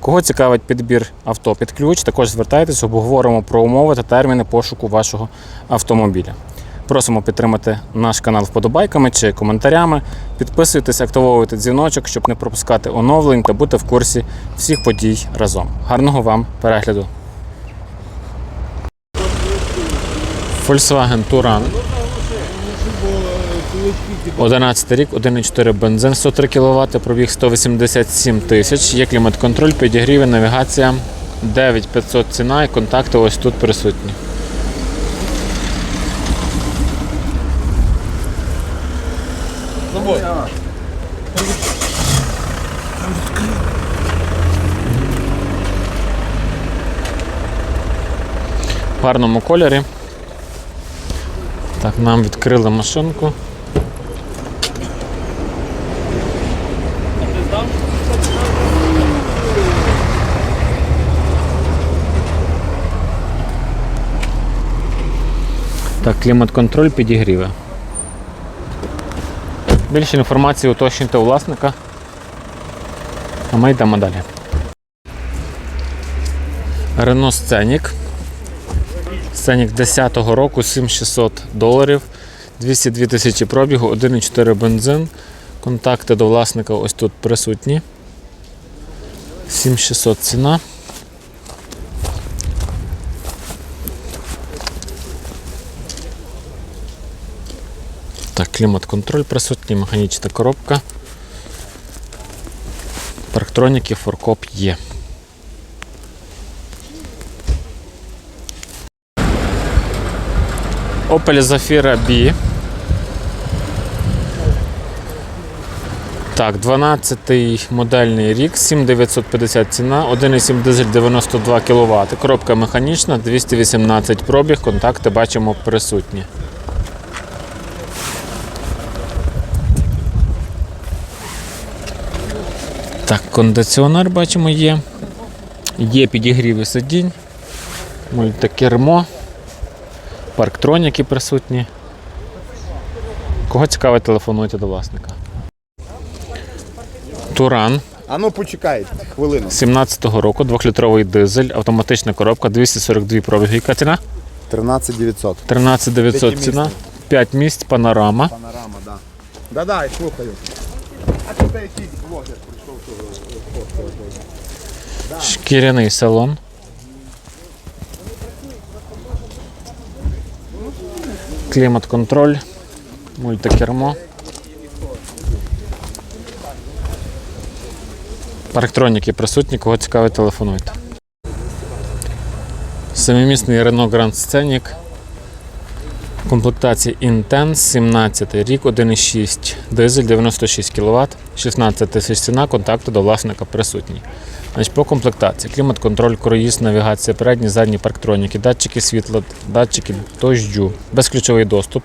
Кого цікавить підбір авто під ключ, також звертайтесь, обговоримо про умови та терміни пошуку вашого автомобіля. Просимо підтримати наш канал вподобайками чи коментарями. Підписуйтесь, активовуйте дзвіночок, щоб не пропускати оновлень та бути в курсі всіх подій разом. Гарного вам перегляду! Volkswagen Touran 11 рік, 1,4 бензин, 103 кВт, пробіг 187 тисяч. Є клімат-контроль, підігріви, навігація 9500 ціна і контакти ось тут присутні. В гарному кольорі. Так, нам відкрили машинку. Так, клімат-контроль підігріви. Більше інформації уточнюйте у власника. А ми йдемо далі. Renault Scenic. Scenic 10-го року 7600 доларів, 202 тисячі пробігу, 1,4 бензин. Контакти до власника ось тут присутні. 7600 ціна. Так, клімат-контроль присутній, механічна коробка. Парктроніки, форкоп є. Opel Zafira B. Так, 12-й модельний рік, 7950 ціна, 1,7 дизель 92 кВт. Коробка механічна, 218 пробіг, контакти бачимо присутні. Так, кондиціонер бачимо є. Є підігріви сидінь, мультикермо, парктроніки присутні. Кого цікавить, телефонуйте до власника. Туран А ну почекай хвилину. 17-го року, 2-літровий дизель, автоматична коробка, 242 пробіги. Яка ціна? 13 900. 13900 ціна, 5 місць, панорама. Панорама, да. Да-да, слухаю. А тут якийсь блогер. Шкіряний салон. Клімат-контроль, мультикермо. Парктроніки присутні, кого цікавить, телефонуйте. Семимісний Renault Grand Scenic. Комплектація Intense, 17 рік, 1,6 дизель, 96 кВт, 16 тисяч ціна, контакти до власника присутні. Значить, по комплектації клімат-контроль, круїз, навігація, передні, задні парктроніки, датчики світла, датчики дощу, безключовий доступ.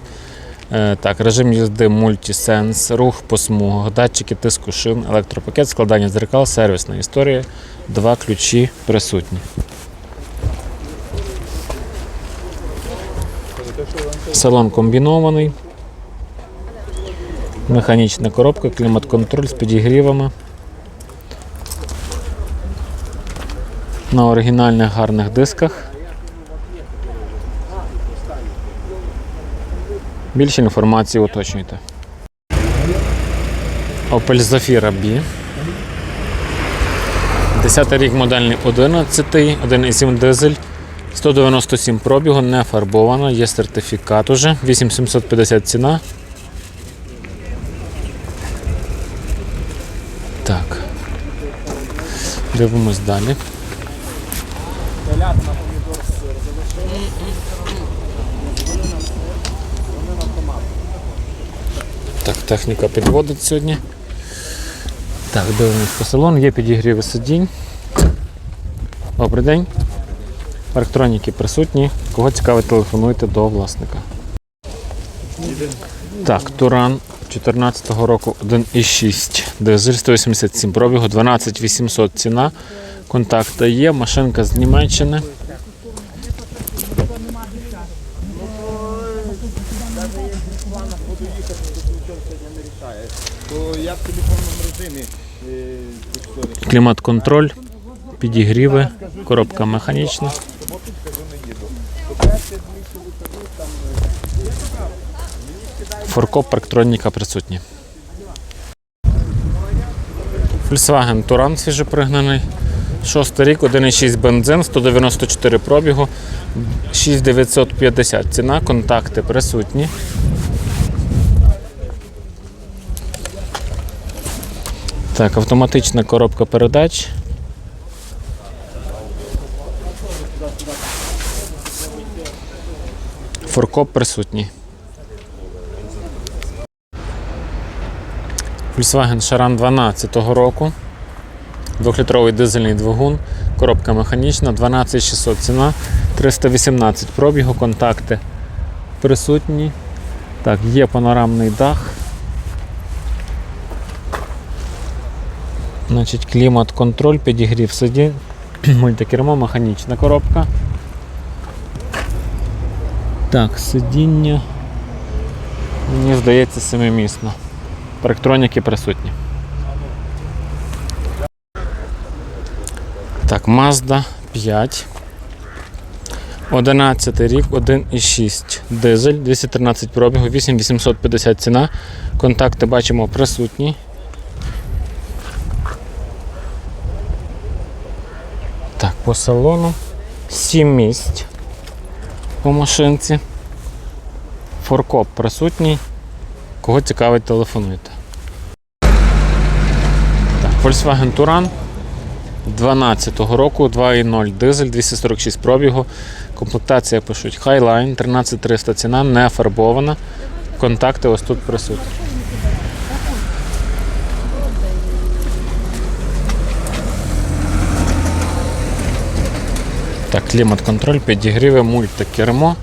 Е, Так, режим їзди мультисенс, рух по смугах, датчики тиску шин, електропакет, складання дзеркал, сервісна історія. Два ключі присутні. Салон комбінований. Механічна коробка, клімат-контроль з підігрівами. На оригінальних гарних дисках. Більше інформації уточнюйте. Opel Zafira B. 10 рік модельний 11, 1,7 дизель, 197 пробігу, не фарбовано, є сертифікат уже, 8750 ціна. Так. Дивимось далі. Так, техніка підводить сьогодні. Так, дивимось по салону, є підігріви сидінь. Добрий день. Електроніки присутні. Кого цікавить, телефонуйте до власника. Так, Туран 14-го року 1,6. Дизель 187 пробігу, 12800 ціна. Контакти є, машинка з Німеччини. Тут Клімат-контроль, підігріви, коробка механічна. Форкоп парктроніка присутні. Volkswagen Туран свіжопригнаний. Шостий рік, 1,6 бензин, 194 пробігу, 6950 ціна, контакти присутні. Так, автоматична коробка передач. Форкоп присутній. Volkswagen Charan 12 року. Двохлітровий дизельний двигун, коробка механічна, 12600 ціна, 318 пробігу, контакти присутні. Так, є панорамний дах. Значить, клімат, контроль, підігрів сидінь, мультикермо, механічна коробка. Так, сидіння. Мені здається, семимісно. Парктроніки присутні. Так, Mazda 5. 11 рік, 1,6 дизель, 213 пробігу, 8850 ціна. Контакти бачимо присутні. Так, по салону 7 місць по машинці. Форкоп присутній. Кого цікавить, телефонуйте. Volkswagen Touran 12-го року, 2.0 дизель, 246 пробігу. Комплектація пишуть Highline, 13300 ціна, не фарбована. Контакти ось тут присутні. Так, клімат-контроль, підігріви, мультикермо.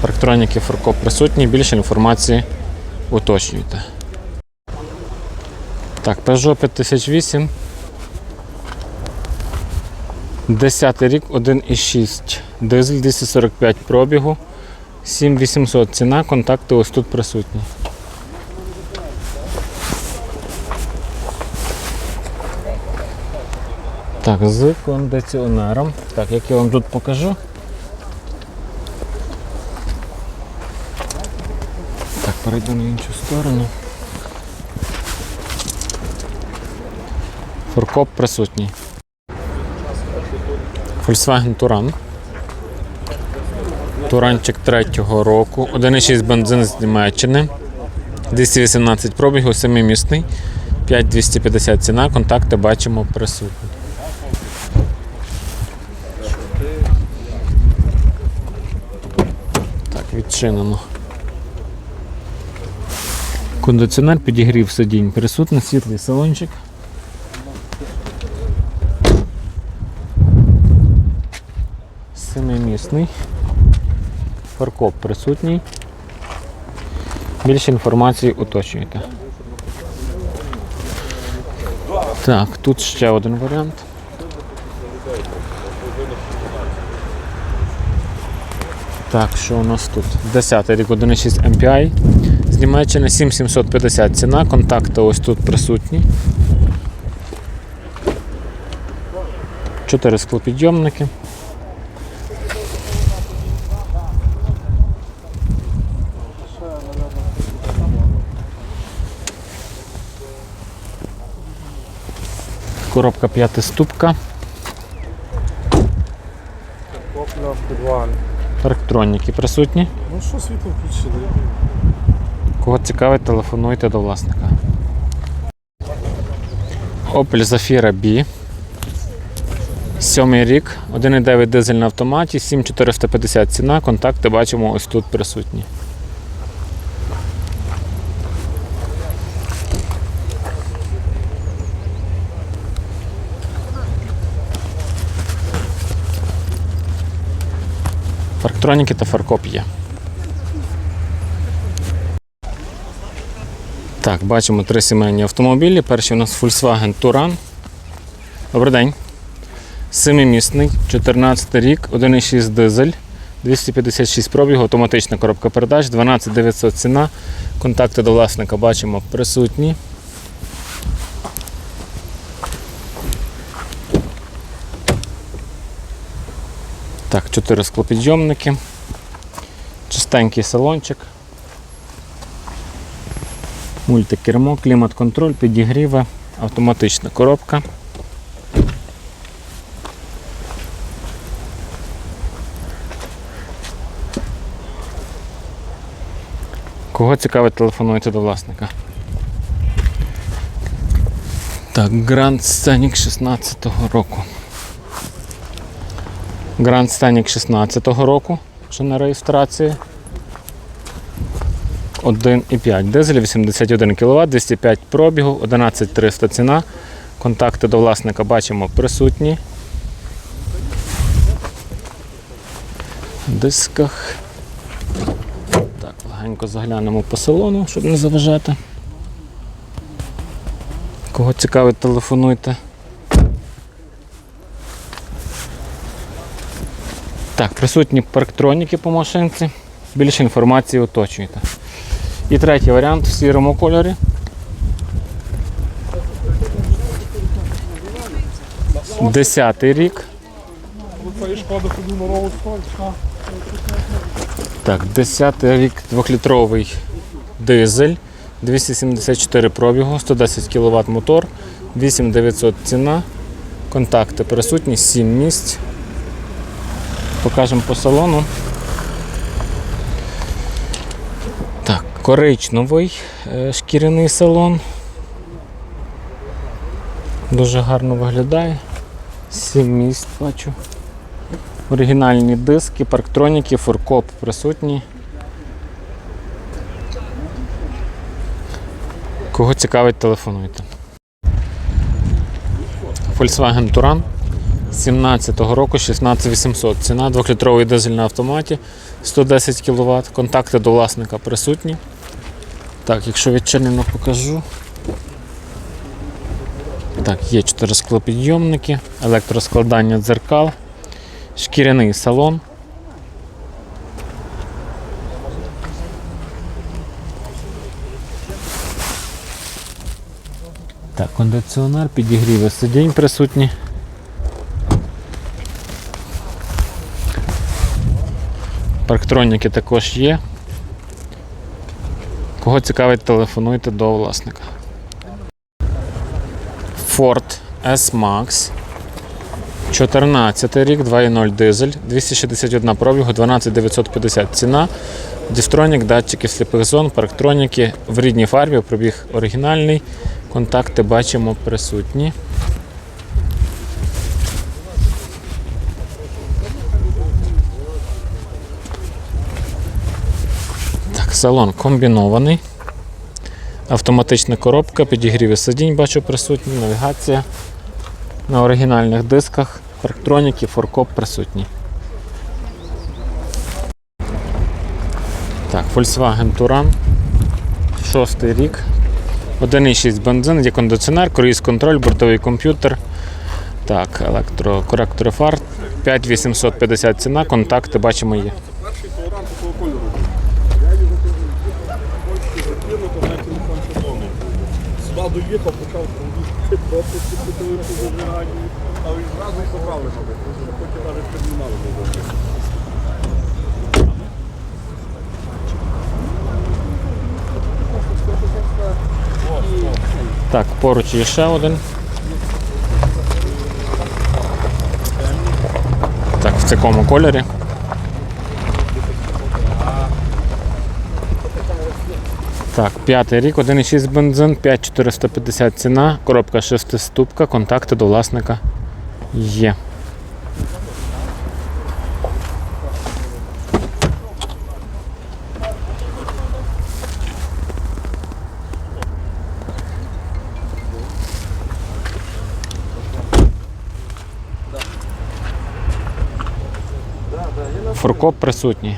Парктроніки форкоп присутні, більше інформації уточнюйте. Так, Peugeot 5008. 10 рік, 1,6 дизель, 245 пробігу, 7800 ціна, контакти ось тут присутні. Так, з кондиціонером. Так, як я вам тут покажу. Так, перейду на іншу сторону. Фуркоп присутній. Volkswagen Touran. Туранчик третього року. 1,6 бензин з Німеччини. 218 пробігу, 7-місний. 5250 ціна. Контакти бачимо присутні. Так, відчинено. Кондиціонер підігрів сидінь. Присутний світлий салончик. Семимісний. Фаркоп присутній. Більше інформації уточнюйте. Так, тут ще один варіант. Так, що у нас тут? 10 рік 1,6 MPI. З Німеччини 7750 ціна. Контакти ось тут присутні. Чотири склопідйомники. Коробка п'ятиступка. Електроніки присутні. Ну що світло включили? Кого цікавить, телефонуйте до власника. Opel Zafira B. Сьомий рік, 1,9 дизель на автоматі, 7450 ціна. Контакти бачимо ось тут присутні. Парктроніки та фаркоп. Так, бачимо три сімейні автомобілі. Перший у нас Volkswagen Touran. Добрий день. Семимісний, 14 рік, 1,6 дизель, 256 пробігу, автоматична коробка передач, 12900 ціна. Контакти до власника бачимо присутні. Так, 4 склопідйомники. Чистенький салончик. Мультикермо, клімат-контроль, підігріви, автоматична коробка. Кого цікавить, телефонуйте до власника. Так, Grand Scenic 16-го року. Grand Scenic 16-го року, вже на реєстрації. 1,5 дизель, 81 кВт, 205 пробігу, 11300 ціна. Контакти до власника бачимо присутні. В дисках. Так, легенько заглянемо по салону, щоб не заважати. Кого цікавить, телефонуйте. Так, присутні парктроніки по машинці. Більше інформації уточнюйте. І третій варіант в сірому кольорі. Десятий рік. Так, 10 рік, 2-літровий дизель, 274 пробігу, 110 кВт мотор, 8900 ціна, контакти присутні, 7 місць. Покажемо по салону. Так, коричневий е, шкіряний салон. Дуже гарно виглядає. 7 місць бачу. Оригінальні диски, парктроніки, фуркоп присутні. Кого цікавить, телефонуйте. Volkswagen Touran 17-го року 16800. Ціна 2-літровий дизель на автоматі 110 кВт. Контакти до власника присутні. Так, якщо відчинено покажу. Так, є 4 склопідйомники, електроскладання дзеркал, шкіряний салон. Так, кондиціонер, підігріви сидінь присутні. Парктроніки також є. Кого цікавить, телефонуйте до власника. Ford S-Max. 14 рік, 2.0 дизель, 261 пробігу, 12950 ціна. Дістронік, датчики сліпих зон, парктроніки в рідній фарбі, пробіг оригінальний. Контакти бачимо присутні. Так, салон комбінований. Автоматична коробка, підігріви сидінь бачу присутні, навігація на оригінальних дисках, парктроніки, форкоп присутні. Так, Volkswagen Touran, шостий рік. 1,6 бензин, є кондиціонер, круїз контроль, бортовий комп'ютер. Так, електрокоректори фар. 5850 ціна, контакти бачимо є. Доїхав, почав просто підкотили по зажиганню, а він зразу і забрали мене. Потім навіть піднімали мене. Так, поруч є ще один. Так, в такому кольорі. Так, п'ятий рік, 1,6 бензин, 5450 ціна, коробка шестиступка, контакти до власника є. Фуркоп присутній.